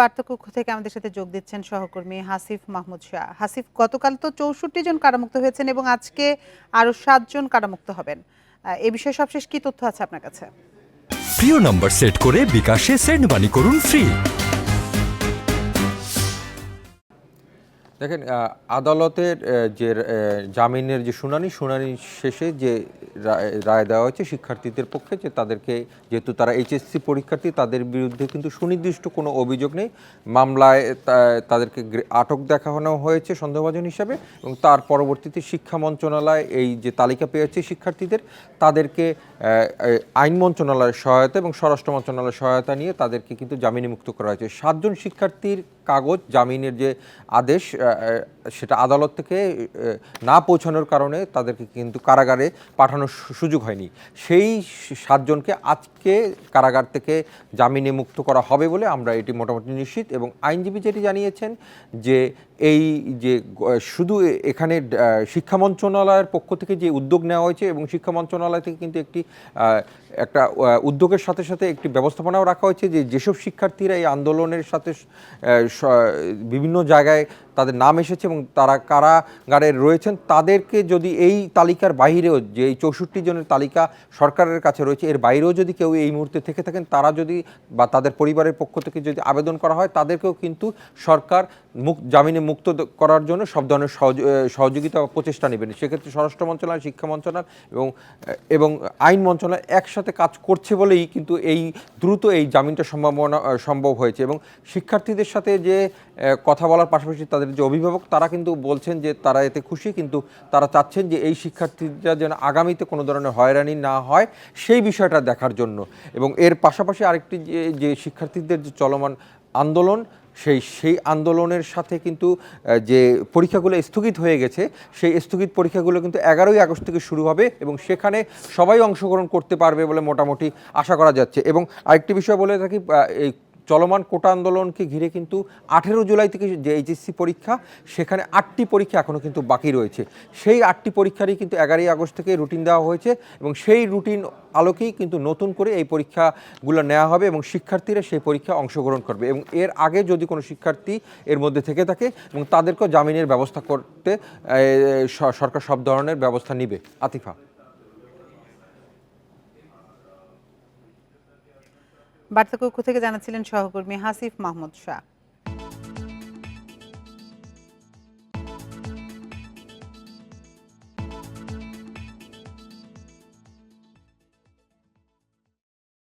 বার্তা কক্ষ থেকে আমাদের সাথে যোগ দিচ্ছেন সহকর্মী হাসিফ মাহমুদ শাহ। হাসিফ, গতকাল তো চৌষট্টি জন কারামুক্ত হয়েছেন এবং আজকে আরও সাতজন কারামুক্ত হবেন। এ বিষয়ে সবশেষ কি তথ্য আছে আপনার কাছে? প্রিয় নম্বর সেট করে বিকাশে সেন্ড মানি করুন ফ্রি দেখেন আদালতের যে জামিনের যে শুনানি শুনানি শেষে যে রায় দেওয়া হয়েছে শিক্ষার্থীদের পক্ষে যে তাদেরকে, যেহেতু তারা এইচএসসি পরীক্ষার্থী, তাদের বিরুদ্ধে কিন্তু সুনির্দিষ্ট কোনো অভিযোগ নেই। মামলায় তাদেরকে আটক দেখানো হয়েছে সন্দেহভাজন হিসাবে এবং তার পরবর্তীতে শিক্ষা মন্ত্রণালয় এই যে তালিকা পেয়েছে শিক্ষার্থীদের, তাদেরকে আইন মন্ত্রণালয়ের সহায়তা এবং স্বরাষ্ট্র মন্ত্রণালয়ের সহায়তা নিয়ে তাদেরকে কিন্তু জামিনে মুক্ত করা হয়েছে। সাতজন শিক্ষার্থীর কাগজ জামিনের যে আদেশ সেটা আদালত থেকে না পৌঁছানোর কারণে তাদেরকে কিন্তু কারাগারে পাঠানোর সুযোগ হয়নি। সেই সাতজনকে আজকে কারাগার থেকে জামিনে মুক্ত করা হবে বলে আমরা এটি মোটামুটি নিশ্চিত এবং আইনজীবী যেটি জানিয়েছেন যে এই যে শুধু এখানে শিক্ষা মন্ত্রণালয়ের পক্ষ থেকে যে উদ্যোগ নেওয়া হয়েছে এবং শিক্ষা মন্ত্রণালয় থেকে কিন্তু একটি একটা উদ্যোগের সাথে সাথে একটি ব্যবস্থাপনাও রাখা হয়েছে যে যেসব শিক্ষার্থীরা এই আন্দোলনের সাথে বিভিন্ন জায়গায় তাদের নাম এসেছে এবং তারা কারাগারে রয়েছেন, তাদেরকে যদি এই তালিকার বাইরেও যে এই চৌষট্টি জনের তালিকা সরকারের কাছে রয়েছে, এর বাইরেও যদি কেউ এই মুহূর্তে থেকে থাকেন, তারা যদি বা তাদের পরিবারের পক্ষ থেকে যদি আবেদন করা হয়, তাদেরকেও কিন্তু সরকার মুক জামিনে মুক্ত করার জন্য সব ধরনের সহযোগিতা প্রচেষ্টা নেবেন। সেক্ষেত্রে স্বরাষ্ট্র মন্ত্রণালয়, শিক্ষা মন্ত্রণালয় এবং এবং আইন মন্ত্রণালয় একসাথে কাজ করছে বলেই কিন্তু এই দ্রুত এই জামিনটা সম্ভাবনা সম্ভব হয়েছে। এবং শিক্ষার্থীদের সাথে যে কথা বলার পাশাপাশি তাদের যে অভিভাবক, তারা কিন্তু বলছেন যে তারা এতে খুশি, কিন্তু তারা চাচ্ছেন যে এই শিক্ষার্থীরা যেন আগামীতে কোনো ধরনের হয়রানি না হয় সেই বিষয়টা দেখার জন্য। এবং এর পাশাপাশি আরেকটি যে শিক্ষার্থীদের যে চলমান আন্দোলন সেই সেই আন্দোলনের সাথে কিন্তু যে পরীক্ষাগুলো স্থগিত হয়ে গেছে, সেই স্থগিত পরীক্ষাগুলো কিন্তু এগারোই আগস্ট থেকে শুরু হবে এবং সেখানে সবাই অংশগ্রহণ করতে পারবে বলে মোটামুটি আশা করা যাচ্ছে। এবং আরেকটি বিষয় বলে থাকি এই চলমান কোটা আন্দোলনকে ঘিরে কিন্তু আঠেরো জুলাই থেকে যে এইচএসসি পরীক্ষা, সেখানে আটটি পরীক্ষা এখনও কিন্তু বাকি রয়েছে। সেই আটটি পরীক্ষারই কিন্তু এগারোই আগস্ট থেকে রুটিন দেওয়া হয়েছে এবং সেই রুটিন আলোকেই কিন্তু নতুন করে এই পরীক্ষাগুলো নেওয়া হবে এবং শিক্ষার্থীরা সেই পরীক্ষা অংশগ্রহণ করবে এবং এর আগে যদি কোনো শিক্ষার্থী এর মধ্যে থেকে থাকে এবং তাদেরকেও জামিনের ব্যবস্থা করতে সরকার সব ধরনের ব্যবস্থা নিবে। আতিফা। বার্তা কক্ষ থেকে জানাচ্ছিলেন সহকর্মী হাসিফ মাহমুদ শাহ।